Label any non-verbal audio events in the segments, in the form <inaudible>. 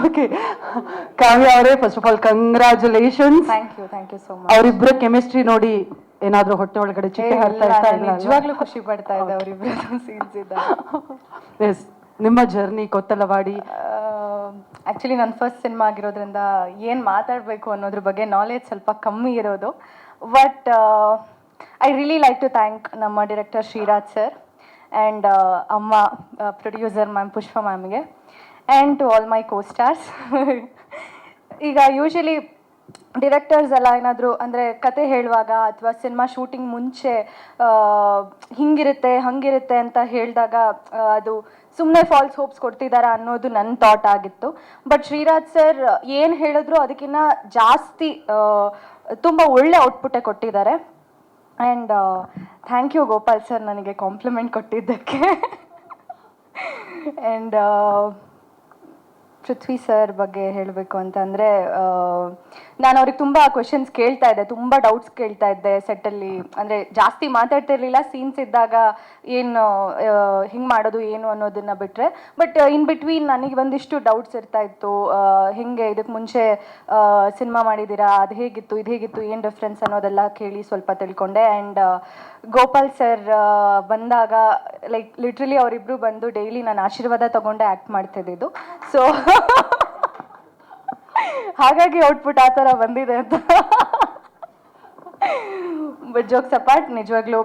Okay ಕಾವ್ಯ <laughs> ಅವರೇ first of all congratulation thank you thank you so much ಅವರಿಬ್ಬರ chemistry ನೋಡಿ ಏನಾದ್ರೂ ಹೊಟ್ಟೆ ಒಳಗಡೆ ಚಿಟ್ಟೆ ಹಾಕ್ತಾ ಇರ್ತಾ ಇಲ್ಲ ನಿಜವಾಗ್ಲೂ ಖುಷಿ ಪಡ್ತಾ ಇದ್ದೆ ಅವರಿಬ್ಬರ ಸೀನ್ಸ್ ಇದ್ದ ಎಸ್ ನಿಮ್ಮ ಜರ್ನಿ ಕೊತ್ತಲವಾಡಿ? ಆ್ಯಕ್ಚುಲಿ ನನ್ನ ಫಸ್ಟ್ ಸಿನಿಮಾ ಆಗಿರೋದ್ರಿಂದ ಏನು ಮಾತಾಡಬೇಕು ಅನ್ನೋದ್ರ ಬಗ್ಗೆ ನಾಲೆಜ್ ಸ್ವಲ್ಪ ಕಮ್ಮಿ ಇರೋದು. But I really like to thank ನಮ್ಮ ಡಿರೆಕ್ಟರ್ ಶ್ರೀರಾಜ್ ಸರ್ ಆ್ಯಂಡ್ ಅಮ್ಮ producer ma'am Pushpa ಮ್ಯಾಮ್ಗೆ and to all my co stars ಈಗ ಯೂಶಲಿ ಡಿರೆಕ್ಟರ್ಸ್ ಎಲ್ಲ ಏನಾದರೂ ಅಂದರೆ ಕತೆ ಹೇಳುವಾಗ ಅಥವಾ ಸಿನಿಮಾ ಶೂಟಿಂಗ್ ಮುಂಚೆ ಹಿಂಗಿರುತ್ತೆ, ಹಂಗಿರುತ್ತೆ ಅಂತ ಹೇಳಿದಾಗ ಅದು ಸುಮ್ಮನೆ ಫಾಲ್ಸ್ ಹೋಪ್ಸ್ ಕೊಡ್ತಿದ್ದಾರಾ ಅನ್ನೋದು ನನ್ನ ಥಾಟ್ ಆಗಿತ್ತು. ಬಟ್ ಶ್ರೀರಾಜ್ ಸರ್ ಏನು ಹೇಳಿದ್ರು ಅದಕ್ಕಿಂತ ಜಾಸ್ತಿ ತುಂಬ ಒಳ್ಳೆ ಔಟ್ಪುಟ್ಟೆ ಕೊಟ್ಟಿದ್ದಾರೆ. And thank you Gopal sir ನನಗೆ ಕಾಂಪ್ಲಿಮೆಂಟ್ ಕೊಟ್ಟಿದ್ದಕ್ಕೆ. <laughs> ಆ್ಯಂಡ್ ಪೃಥ್ವಿ ಸರ್ ಬಗ್ಗೆ ಹೇಳಬೇಕು ಅಂತಂದರೆ ನಾನು ಅವ್ರಿಗೆ ತುಂಬ ಕ್ವೆಶನ್ಸ್ ಕೇಳ್ತಾ ಇದ್ದೆ, ತುಂಬ ಡೌಟ್ಸ್ ಕೇಳ್ತಾ ಇದ್ದೆ ಸೆಟ್ಟಲ್ಲಿ ಅಂದರೆ ಜಾಸ್ತಿ ಮಾತಾಡ್ತಿರ್ಲಿಲ್ಲ ಸೀನ್ಸ್ ಇದ್ದಾಗ ಏನು ಹಿಂಗೆ ಮಾಡೋದು, ಏನು ಅನ್ನೋದನ್ನ ಬಿಟ್ಟರೆ ಬಟ್ ಇನ್ ಬಿಟ್ವೀನ್ ನನಗೆ ಒಂದಿಷ್ಟು ಡೌಟ್ಸ್ ಇರ್ತಾ ಇತ್ತು. ಹಿಂಗೆ ಇದಕ್ಕೆ ಮುಂಚೆ ಸಿನಿಮಾ ಮಾಡಿದ್ದೀರಾ ಅದು ಹೇಗಿತ್ತು, ಇದು ಹೇಗಿತ್ತು, ಏನು ಡಿಫ್ರೆನ್ಸ್ ಅನ್ನೋದೆಲ್ಲ ಕೇಳಿ ಸ್ವಲ್ಪ ತಿಳ್ಕೊಂಡೆ. ಆ್ಯಂಡ್ ಗೋಪಾಲ್ ಸರ್ ಬಂದಾಗ ಲೈಕ್ ಲಿಟ್ರಲಿ ಅವರಿಬ್ರು ಬಂದು ಡೈಲಿ ನಾನು ಆಶೀರ್ವಾದ ತಗೊಂಡೆ ಆ್ಯಕ್ಟ್ ಮಾಡ್ತಿದ್ದಿದ್ದು ಸೊ ಹಾಗಾಗಿ ಔಟ್ಪುಟ್ ಆ ಥರ ಬಂದಿದೆ ಅಂತ. ಬಟ್ ಜೋಕ್ಸ್ ಅಪಾರ್ಟ್ ನಿಜವಾಗ್ಲೂ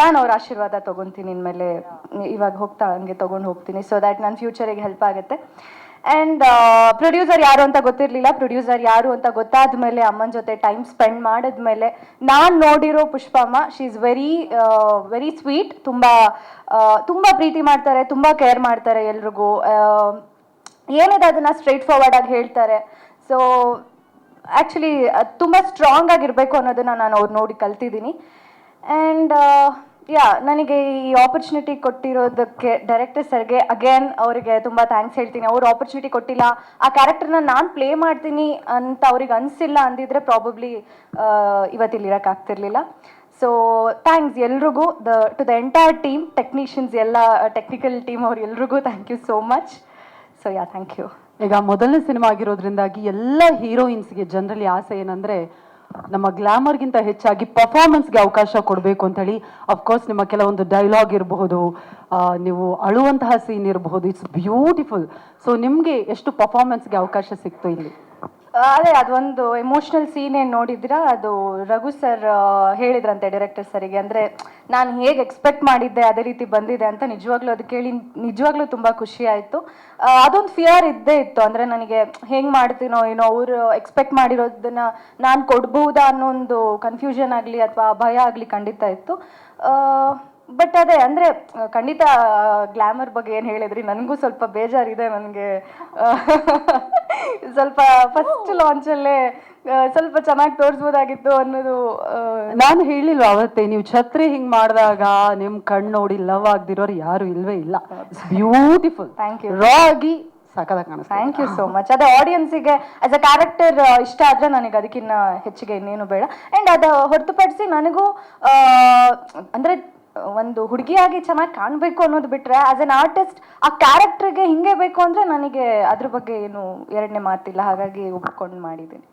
ನಾನು ಅವ್ರ ಆಶೀರ್ವಾದ ತೊಗೊತೀನಿ ಇನ್ಮೇಲೆ. ಇವಾಗ ಹೋಗ್ತಾ, ಹಂಗೆ ತಗೊಂಡು ಹೋಗ್ತೀನಿ. ಸೊ ದ್ಯಾಟ್ ನನ್ನ ಫ್ಯೂಚರಿಗೆ ಹೆಲ್ಪ್ ಆಗುತ್ತೆ. ಆ್ಯಂಡ್ ಪ್ರೊಡ್ಯೂಸರ್ ಯಾರು ಅಂತ ಗೊತ್ತಿರಲಿಲ್ಲ. ಪ್ರೊಡ್ಯೂಸರ್ ಯಾರು ಅಂತ ಗೊತ್ತಾದ ಮೇಲೆ ಅಮ್ಮನ ಜೊತೆ ಟೈಮ್ ಸ್ಪೆಂಡ್ ಮಾಡಿದ್ಮೇಲೆ ನಾನು ನೋಡಿರೋ Pushpamma she is very very sweet ತುಂಬ ತುಂಬ ಪ್ರೀತಿ ಮಾಡ್ತಾರೆ ತುಂಬ ಕೇರ್ ಮಾಡ್ತಾರೆ ಎಲ್ರಿಗೂ. ಆ, ಏನಿದೆ ಅದನ್ನು ಸ್ಟ್ರೈಟ್ ಫಾರ್ವರ್ಡ್ ಆಗಿ ಹೇಳ್ತಾರೆ. ಸೊ ಆ್ಯಕ್ಚುಲಿ ತುಂಬ ಸ್ಟ್ರಾಂಗ್ ಆಗಿರಬೇಕು ಅನ್ನೋದನ್ನ ನಾನು ಅವ್ರು ನೋಡಿ ಕಲ್ತಿದ್ದೀನಿ. ಆ್ಯಂಡ್ ಯಾ, ನನಗೆ ಈ ಆಪರ್ಚುನಿಟಿ ಕೊಟ್ಟಿರೋದಕ್ಕೆ ಡೈರೆಕ್ಟರ್ ಸರ್ಗೆ ಅಗೇನ್ ಅವರಿಗೆ ತುಂಬ ಥ್ಯಾಂಕ್ಸ್ ಹೇಳ್ತೀನಿ. ಅವ್ರು ಆಪರ್ಚುನಿಟಿ ಕೊಟ್ಟಿಲ್ಲ. ಆ ಕ್ಯಾರೆಕ್ಟರ್ನ ನಾನು ಪ್ಲೇ ಮಾಡ್ತೀನಿ ಅಂತ ಅವ್ರಿಗೆ ಅನಿಸಿಲ್ಲ ಅಂದಿದ್ರೆ ಪ್ರಾಬಬ್ಲಿ ಇವತ್ತಿಲ್ಲಿ ಇರೋಕ್ಕಾಗ್ತಿರ್ಲಿಲ್ಲ ಸೊ ಥ್ಯಾಂಕ್ಸ್ ಎಲ್ರಿಗೂ. The to the entire team technicians ಎಲ್ಲ ಟೆಕ್ನಿಕಲ್ ಟೀಮ್ ಅವ್ರು ಎಲ್ರಿಗೂ thank you so much so yeah thank you ಈಗ ಮೊದಲನೇ ಸಿನಿಮಾ ಆಗಿರೋದ್ರಿಂದಾಗಿ ಎಲ್ಲ ಹೀರೋಯಿನ್ಸ್ಗೆ ಜನರಲಿ ಆಸೆ ಏನಂದ್ರೆ ನಮ್ಮ ಗ್ಲಾಮರ್ಗಿಂತ ಹೆಚ್ಚಾಗಿ ಪರ್ಫಾರ್ಮೆನ್ಸ್ಗೆ ಅವಕಾಶ ಕೊಡಬೇಕು ಅಂತ ಹೇಳಿ ಅಫ್ಕೋರ್ಸ್ ನಿಮ್ಮ ಕೆಲವೊಂದು ಡೈಲಾಗ್ ಇರಬಹುದು ನೀವು ಅಳುವಂತಹ ಸೀನ್ ಇರಬಹುದು ಇಟ್ಸ್ ಬ್ಯೂಟಿಫುಲ್ ಸೊ ನಿಮ್ಗೆ ಎಷ್ಟು ಪರ್ಫಾರ್ಮೆನ್ಸ್ಗೆ ಅವಕಾಶ ಸಿಕ್ತು ಇಲ್ಲಿ? ಅದೇ, ಅದೊಂದು ಎಮೋಷ್ನಲ್ ಸೀನ್ ಏನು ನೋಡಿದ್ರಾ ಅದು ರಘು ಸರ್ ಹೇಳಿದ್ರಂತೆ ಡೈರೆಕ್ಟರ್ ಸರಿಗೆ ಅಂದರೆ, ನಾನು ಹೇಗೆ ಎಕ್ಸ್ಪೆಕ್ಟ್ ಮಾಡಿದ್ದೆ, ಅದೇ ರೀತಿ ಬಂದಿದೆ ಅಂತ ನಿಜವಾಗ್ಲೂ ಅದು ಕೇಳಿ, ನಿಜವಾಗ್ಲೂ ತುಂಬ ಖುಷಿ ಆಯಿತು. ಅದೊಂದು ಫಿಯರ್ ಇದ್ದೇ ಇತ್ತು. ಅಂದರೆ, ನನಗೆ ಹೆಂಗೆ ಮಾಡ್ತೀನೋ ಏನೋ, ಅವರು ಎಕ್ಸ್ಪೆಕ್ಟ್ ಮಾಡಿರೋದನ್ನ ನಾನು ಕೊಡ್ಬಹುದಾ ಅನ್ನೋ ಒಂದು ಕನ್ಫ್ಯೂಷನ್ ಆಗಲಿ, ಅಥವಾ ಭಯ ಆಗಲಿ ಖಂಡಿತ ಇತ್ತು. ಬಟ್ ಅದೇ ಅಂದರೆ ಖಂಡಿತ ಗ್ಲಾಮರ್ ಬಗ್ಗೆ ಏನು ಹೇಳಿದ್ರಿ? ನನಗೂ ಸ್ವಲ್ಪ ಬೇಜಾರಿದೆ ನನಗೆ. ಸ್ವಲ್ಪ ಫಸ್ಟ್ ಲಾಂಚಲ್ಲೇ ಸ್ವಲ್ಪ ಚೆನ್ನಾಗಿ ತೋರಿಸ್ಬೋದಾಗಿತ್ತು ಅನ್ನೋದು ನಾನು ಹೇಳಿಲ್ವ ಅವತ್ತೇ ನೀವು ಛತ್ರಿ ಹಿಂಗ್ ಮಾಡಿದಾಗ ನಿಮ್ ಕಣ್ಣು ನೋಡಿ ಲವ್ ಆಗ್ದಿರೋರು ಯಾರು ಇಲ್ವೇ ಇಲ್ಲ. ಬ್ಯೂಟಿಫುಲ್ ಥ್ಯಾಂಕ್ ಯು ರಾ ಆಗಿ ಥ್ಯಾಂಕ್ ಯು ಸೋ ಮಚ್ ಅದೇ ಆಡಿಯನ್ಸಿಗೆ ಆಸ್ ಅ ಕ್ಯಾರೆಕ್ಟರ್ ಇಷ್ಟ ಆದರೆ ನನಗೆ ಅದಕ್ಕಿಂತ ಹೆಚ್ಚಿಗೆ ಇನ್ನೇನು ಬೇಡ. ಆ್ಯಂಡ್ ಅದು ಹೊರತುಪಡಿಸಿ ನನಗೂ ಅಂದ್ರೆ ಒಂದು ಹುಡುಗಿಯಾಗಿ ಚೆನ್ನಾಗಿ ಕಾಣಬೇಕು ಅನ್ನೋದು ಬಿಟ್ರೆ ಆಸ್ ಎನ್ ಆರ್ಟಿಸ್ಟ್ ಆ ಕ್ಯಾರೆಕ್ಟರ್ಗೆ ಹಿಂಗೆ ಬೇಕು ಅಂದರೆ ನನಗೆ ಅದ್ರ ಬಗ್ಗೆ ಏನು ಎರಡನೇ ಮಾತಿಲ್ಲ. ಹಾಗಾಗಿ ಒಪ್ಕೊಂಡು ಮಾಡಿದ್ದೀನಿ.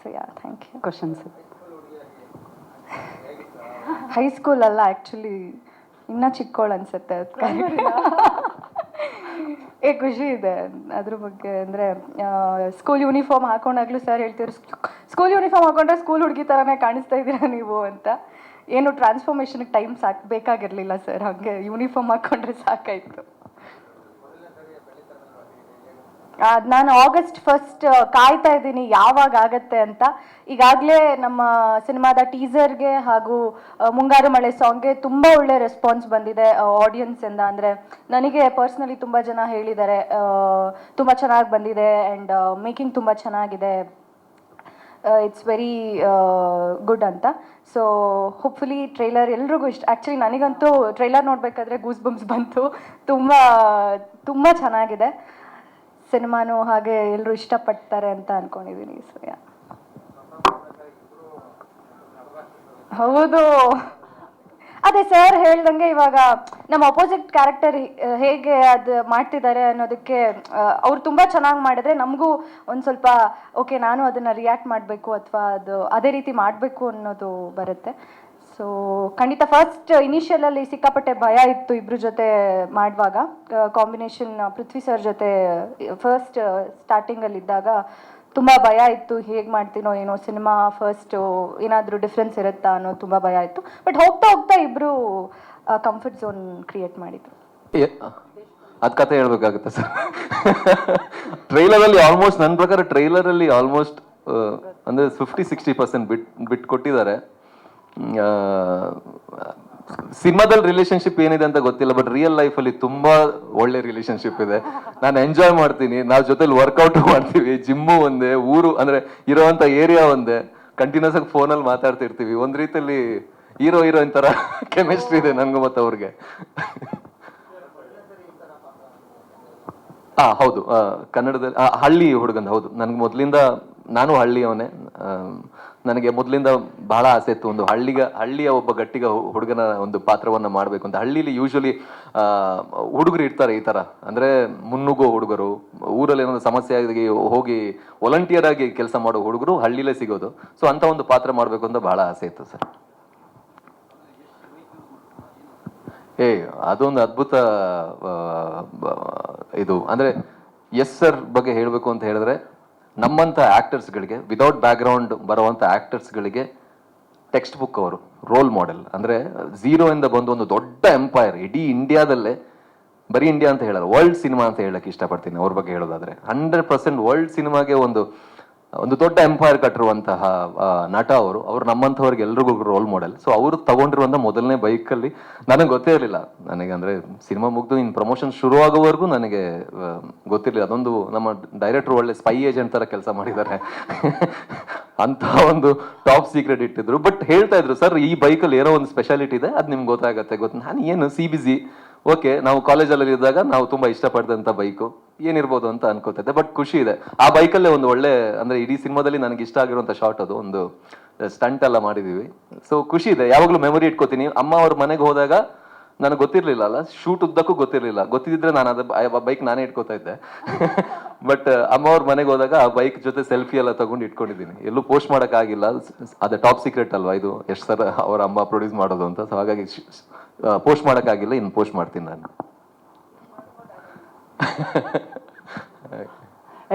So yeah thank you questions high school ಅಲ್ಲ ಆ್ಯಕ್ಚುಲಿ ಇನ್ನೂ ಚಿಕ್ಕೋಳು ಅನ್ಸುತ್ತೆ. ಏ ಖುಷಿ ಇದೆ. ಅದ್ರ ಬಗ್ಗೆ ಅಂದರೆ ಸ್ಕೂಲ್ ಯೂನಿಫಾರ್ಮ್ ಹಾಕೊಂಡಾಗ್ಲೂ ಸರ್ ಹೇಳ್ತಿದ್ರು ಸ್ಕೂಲ್ ಯೂನಿಫಾರ್ಮ್ ಹಾಕೊಂಡ್ರೆ ಸ್ಕೂಲ್ ಹುಡುಗಿ ಥರನೇ ಕಾಣಿಸ್ತಾ ಇದ್ದೀರಾ ನೀವು ಅಂತ. ಏನು ಟ್ರಾನ್ಸ್ಫಾರ್ಮೇಷನ್ಗೆ ಟೈಮ್ ಸಾಕ್, ಬೇಕಾಗಿರಲಿಲ್ಲ ಸರ್ ಹಾಗೆ ಯೂನಿಫಾರ್ಮ್ ಹಾಕೊಂಡ್ರೆ ಸಾಕಾಯಿತು. ನಾನು ಆಗಸ್ಟ್ ಫಸ್ಟ್ ಕಾಯ್ತಾ ಇದ್ದೀನಿ ಯಾವಾಗ ಆಗತ್ತೆ ಅಂತ. ಈಗಾಗಲೇ ನಮ್ಮ ಸಿನಿಮಾದ ಟೀಸರ್ಗೆ ಹಾಗೂ ಮುಂಗಾರು ಮಳೆ ಸಾಂಗ್ಗೆ ತುಂಬ ಒಳ್ಳೆ ರೆಸ್ಪಾನ್ಸ್ ಬಂದಿದೆ ಆಡಿಯನ್ಸ್ ಇಂದ. ಅಂದರೆ ನನಗೆ ಪರ್ಸ್ನಲಿ ತುಂಬ ಜನ ಹೇಳಿದ್ದಾರೆ ತುಂಬ ಚೆನ್ನಾಗಿ ಬಂದಿದೆ ಆ್ಯಂಡ್ ಮೇಕಿಂಗ್ ತುಂಬ ಚೆನ್ನಾಗಿದೆ. ಇಟ್ಸ್ ವೆರಿ ಗುಡ್ ಅಂತ. ಸೊ ಹೋಪ್ಫುಲಿ ಟ್ರೈಲರ್ ಎಲ್ರಿಗೂ ಇಷ್ಟ. ಆ್ಯಕ್ಚುಲಿ ನನಗಂತೂ ಟ್ರೈಲರ್ ನೋಡಬೇಕಾದ್ರೆ ಗೂಸ್ ಬಂತು. ತುಂಬ ತುಂಬ ಚೆನ್ನಾಗಿದೆ. ಸಿನಿಮಾನು ಹಾಗೆ ಎಲ್ಲರೂ ಇಷ್ಟಪಡ್ತಾರೆ ಅಂತ ಅನ್ಕೊಂಡಿದ್ದೀನಿ ಸೊ ಯಾ ಆ ಅದೇ ಸರ್ ಹೇಳ್ದಂಗೆ ಇವಾಗ ನಮ್ಮ ಅಪೋಸಿಟ್ ಕ್ಯಾರೆಕ್ಟರ್ ಹೇಗೆ ಅದು ಮಾಡ್ತಿದ್ದಾರೆ ಅನ್ನೋದಕ್ಕೆ ಅವ್ರು ತುಂಬಾ ಚೆನ್ನಾಗಿ ಮಾಡಿದ್ರೆ ನಮಗೂ ಒಂದು ಸ್ವಲ್ಪ ಓಕೆ ನಾನು ಅದನ್ನ ರಿಯಾಕ್ಟ್ ಮಾಡಬೇಕು ಅಥವಾ ಅದು ಅದೇ ರೀತಿ ಮಾಡಬೇಕು ಅನ್ನೋದು ಬರುತ್ತೆ. ಸೊ ಖಂಡಿತ ಫಸ್ಟ್ ಇನಿಷಿಯಲ್ ಅಲ್ಲಿ ಸಿಕ್ಕಾಪಟ್ಟೆ ಭಯ ಇತ್ತು ಇಬ್ರ ಜೊತೆ ಮಾಡುವಾಗ. ಕಾಂಬಿನೇಷನ್ ಪೃಥ್ವಿ ಸರ್ ಜೊತೆ ಫಸ್ಟ್ ಸ್ಟಾರ್ಟಿಂಗ್ ಅಲ್ಲಿ ಇದ್ದಾಗ ತುಂಬಾ ಭಯ ಇತ್ತು, ಹೇಗೆ ಮಾಡ್ತೀನೋ ಏನೋ ಸಿನಿಮಾ ಫಸ್ಟ್ ಏನಾದ್ರೂ ಡಿಫ್ರೆನ್ಸ್ ಇರುತ್ತಾ ಅನ್ನೋ ತುಂಬಾ ಭಯ ಇತ್ತು. ಬಟ್ ಹೋಗ್ತಾ ಹೋಗ್ತಾ ಇಬ್ರು ಕಂಫರ್ಟ್ ಝೋನ್ ಕ್ರಿಯೇಟ್ ಮಾಡಿದ್ರು. ಅದ್ ಕತೆ ಹೇಳ್ಬೇಕಾಗುತ್ತೆ ಸರ್. ಟ್ರೈಲರ್ ಅಲ್ಲಿ ಆಲ್ಮೋಸ್ಟ್ ನನ್ನ ಪ್ರಕಾರ ಟ್ರೈಲರ್ ಅಲ್ಲಿ ಆಲ್ಮೋಸ್ಟ್ ಅಂದ್ರೆ fifty sixty percent bit bit ಕೊಟ್ಟಿದ್ದಾರೆ ಸಿನಿಮಾದಲ್ಲಿ ರಿಲೇಶನ್ಶಿಪ್ ಏನಿದೆ ಅಂತ ಗೊತ್ತಿಲ್ಲ ಬಟ್ ರಿಯಲ್ ಲೈಫ್ ಅಲ್ಲಿ ತುಂಬಾ ಒಳ್ಳೆ ರಿಲೇಶನ್ಶಿಪ್ ಇದೆ. ನಾನು ಎಂಜಾಯ್ ಮಾಡ್ತೀನಿ. ನಾವು ಜೊತೆಲಿ ವರ್ಕೌಟ್ ಮಾಡ್ತೀವಿ. ಜಿಮ್ಮು ಒಂದೇ, ಊರು ಅಂದ್ರೆ ಇರೋವಂತ ಏರಿಯಾ ಒಂದೇ. ಕಂಟಿನ್ಯೂಸ್ ಆಗಿ ಫೋನಲ್ಲಿ ಮಾತಾಡ್ತಿರ್ತೀವಿ ಒಂದ್ ರೀತಿಯಲ್ಲಿ ಹೀರೋ ಹೀರೋಯಿನ್ ತರ ಕೆಮಿಸ್ಟ್ರಿ ಇದೆ ನನ್ಗೂ ಮತ್ತೆ ಅವ್ರಿಗೆ. ಹಾ ಹೌದು. ಕನ್ನಡದಲ್ಲಿ ಹಳ್ಳಿ ಹುಡುಗಂದ, ಹೌದು. ನನ್ಗೆ ಮೊದ್ಲಿಂದ ನಾನು ಹಳ್ಳಿಯವನೇ. ನನಗೆ ಮೊದಲಿಂದ ಬಹಳ ಆಸೆ ಇತ್ತು ಒಂದು ಹಳ್ಳಿಗ, ಹಳ್ಳಿಯ ಒಬ್ಬ ಗಟ್ಟಿಗ ಹುಡುಗನ ಒಂದು ಪಾತ್ರವನ್ನು ಮಾಡಬೇಕು ಅಂತ. ಹಳ್ಳಿಲಿ ಯೂಶ್ವಲಿ ಹುಡುಗರು ಇರ್ತಾರೆ ಈ ಥರ ಅಂದರೆ ಮುನ್ನುಗ್ಗೋ ಹುಡುಗರು, ಊರಲ್ಲಿ ಏನೋ ಸಮಸ್ಯೆ ಆಗಿ ಹೋಗಿ ವಾಲಂಟಿಯರ್ ಆಗಿ ಕೆಲಸ ಮಾಡೋ ಹುಡುಗರು ಹಳ್ಳಿಲೇ ಸಿಗೋದು. ಸೊ ಅಂಥ ಒಂದು ಪಾತ್ರ ಮಾಡಬೇಕು ಅಂತ ಬಹಳ ಆಸೆ ಇತ್ತು ಸರ್. ಏ, ಅದೊಂದು ಅದ್ಭುತ ಇದು. ಅಂದರೆ ಎಸ್ ಸರ್ ಬಗ್ಗೆ ಹೇಳಬೇಕು ಅಂತ ಹೇಳಿದ್ರೆ ನಮ್ಮಂತ ಆ್ಯಕ್ಟರ್ಸ್ಗಳಿಗೆ ವಿದೌಟ್ ಬ್ಯಾಕ್ಗ್ರೌಂಡ್ ಬರುವಂಥ ಆ್ಯಕ್ಟರ್ಸ್ಗಳಿಗೆ ಟೆಕ್ಸ್ಟ್ ಬುಕ್ ಅವರು ರೋಲ್ ಮಾಡೆಲ್ ಅಂದರೆ ಇಂದ ಬಂದು ಒಂದು ದೊಡ್ಡ ಎಂಪೈರ್ ಇಡೀ ಇಂಡಿಯಾದಲ್ಲೇ ಬರೀ ಇಂಡಿಯಾ ಅಂತ ಹೇಳಲ್ಲ ವರ್ಲ್ಡ್ ಸಿನಿಮಾ ಅಂತ ಹೇಳಕ್ಕೆ ಇಷ್ಟಪಡ್ತೀನಿ ಅವ್ರ ಬಗ್ಗೆ ಹೇಳೋದಾದ್ರೆ. ಹಂಡ್ರೆಡ್ ಪರ್ಸೆಂಟ್ ವರ್ಲ್ಡ್ ಸಿನಿಮಾಗೆ ಒಂದು ಒಂದು ದೊಡ್ಡ ಎಂಪೈರ್ ಕಟ್ಟಿರುವಂತಹ ನಟ ಅವರು. ಅವರು ನಮ್ಮಂಥವ್ರಿಗೆ ಎಲ್ರಿಗೂ ರೋಲ್ ಮಾಡೆಲ್ ಸೊ ಅವರು ತಗೊಂಡಿರುವಂಥ ಮೊದಲನೇ ಬೈಕಲ್ಲಿ ನನಗೆ ಗೊತ್ತೇ ಇರಲಿಲ್ಲ. ನನಗೆ ಅಂದ್ರೆ ಸಿನಿಮಾ ಮುಗಿದು ಇನ್ ಪ್ರಮೋಷನ್ ಶುರು ಆಗೋವರೆಗೂ ನನಗೆ ಗೊತ್ತಿರಲಿಲ್ಲ. ಅದೊಂದು ನಮ್ಮ ಡೈರೆಕ್ಟರ್ ಒಳ್ಳೆ ಸ್ಪೈ ಏಜೆಂಟ್ ತರ ಕೆಲಸ ಮಾಡಿದ್ದಾರೆ. ಅಂತ ಒಂದು ಟಾಪ್ ಸೀಕ್ರೆಟ್ ಇಟ್ಟಿದ್ರು. ಬಟ್ ಹೇಳ್ತಾ ಇದ್ರು, ಸರ್, ಈ ಬೈಕಲ್ಲಿ ಏನೋ ಒಂದು ಸ್ಪೆಷಾಲಿಟಿ ಇದೆ. ಅದು ನಿಮ್ಗೆ ಗೊತ್ತಾಗತ್ತೆ. ಗೊತ್ತು ನಾನು ಏನು ಸಿ ಬಿ ಜಿ ಓಕೆ, ನಾವು ಕಾಲೇಜಲ್ಲಿ ಇದ್ದಾಗ ನಾವು ತುಂಬಾ ಇಷ್ಟಪಡ್ದಂತ ಬೈಕು, ಏನಿರ್ಬೋದು ಅಂತ ಅನ್ಕೋತಿದ್ದೆ ಬಟ್ ಖುಷಿ ಇದೆ. ಆ ಬೈಕಲ್ಲೇ ಒಂದು ಒಳ್ಳೆ, ಅಂದ್ರೆ ಇಡೀ ಸಿನಿಮಾದಲ್ಲಿ ನನಗೆ ಇಷ್ಟ ಆಗಿರುವಂತ ಶಾರ್ಟ್ ಅದು, ಒಂದು ಸ್ಟಂಟ್ ಎಲ್ಲ ಮಾಡಿದೀವಿ. ಸೊ ಖುಷಿ ಇದೆ. ಯಾವಾಗಲೂ ಮೆಮೊರಿ ಇಟ್ಕೋತೀನಿ. ಅಮ್ಮ ಅವ್ರ ಮನೆಗೆ ಹೋದಾಗ ನನಗೆ ಗೊತ್ತಿರ್ಲಿಲ್ಲ ಅಲ್ಲ ಶೂಟ್ ಉದ್ದಕ್ಕೂ ಗೊತ್ತಿರಲಿಲ್ಲ. ಗೊತ್ತಿದ್ರೆ ನಾನು ಅದ ಬೈಕ್ ನಾನೇ ಇಟ್ಕೋತಾ ಇದ್ದೆ ಬಟ್ ಅಮ್ಮ ಅವ್ರ ಮನೆಗೆ ಹೋದಾಗ ಆ ಬೈಕ್ ಜೊತೆ ಸೆಲ್ಫಿ ಎಲ್ಲ ತಗೊಂಡು ಇಟ್ಕೊಂಡಿದ್ದೀನಿ. ಎಲ್ಲೂ ಪೋಸ್ಟ್ ಮಾಡೋಕ್ಕಾಗಿಲ್ಲ. ಅದೇ ಟಾಪ್ ಸೀಕ್ರೆಟ್ ಅಲ್ವಾ ಇದು? ಎಷ್ಟು ಸರ್ ಅವ್ರ ಅಮ್ಮ ಪ್ರೊಡ್ಯೂಸ್ ಮಾಡೋದು ಅಂತ. ಸೊ ಹಾಗಾಗಿ ಪೋಸ್ಟ್ ಮಾಡೋಕ್ಕಾಗಿಲ್ಲ ಆಗಿಲ್ಲ ಇನ್ನು ಪೋಸ್ಟ್ ಮಾಡ್ತೀನಿ ನಾನು.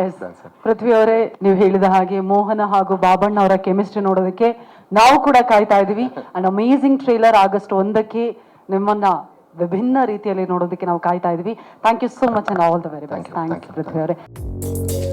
ಎಸ್ ಪೃಥ್ವಿ ಅವರೇ ನೀವು ಹೇಳಿದ ಹಾಗೆ ಮೋಹನ ಹಾಗೂ ಬಾಬಣ್ಣ ಅವರ ಕೆಮಿಸ್ಟ್ರಿ ನೋಡೋದಕ್ಕೆ ನಾವು ಕೂಡ ಕಾಯ್ತಾ ಇದೀವಿ ಅಂಡ್ ಅಮೇಸಿಂಗ್ ಟ್ರೇಲರ್ ಆಗಸ್ಟ್ ಒಂದಕ್ಕೆ ನಿಮ್ಮನ್ನ ವಿಭಿನ್ನ ರೀತಿಯಲ್ಲಿ ನೋಡೋದಕ್ಕೆ ನಾವು ಕಾಯ್ತಾ ಇದೀವಿ thank you so much and all the very best thank you thanks Prithvi ಅವರೇ.